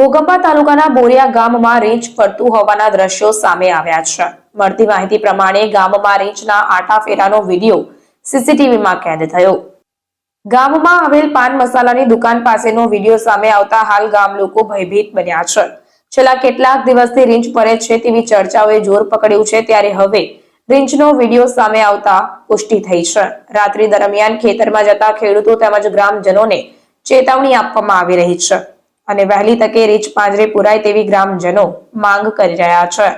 ગોગંબા તાલુકાના બોરિયા ગામમાં રીંછ ફરતું હોવાના દ્રશ્યો સામે આવ્યા છે. મળતી માહિતી પ્રમાણે ગામમાં રીંછના આટા ફેરાનો વીડિયો સીસીટીવીમાં કેદ થયો. ગામમાં આવેલ પાન મસાલાની દુકાન પાસેનો વીડિયો સામે આવતા હાલ ગામ લોકો ભયભીત બન્યા છે. છેલ્લા કેટલાક દિવસથી રીંછ ફરે છે તેવી ચર્ચાઓએ જોર પકડ્યું છે. ત્યારે હવે રીંછનો વીડિયો સામે આવતા પુષ્ટિ થઈ છે. રાત્રિ દરમિયાન ખેતરમાં જતા ખેડૂતો તેમજ ગ્રામજનોને ચેતવણી આપવામાં આવી રહી છે. અને વહેલી તકે રીંછ પાંજરે પુરાય તેવી ગ્રામજનો માંગ કરી રહ્યા છે.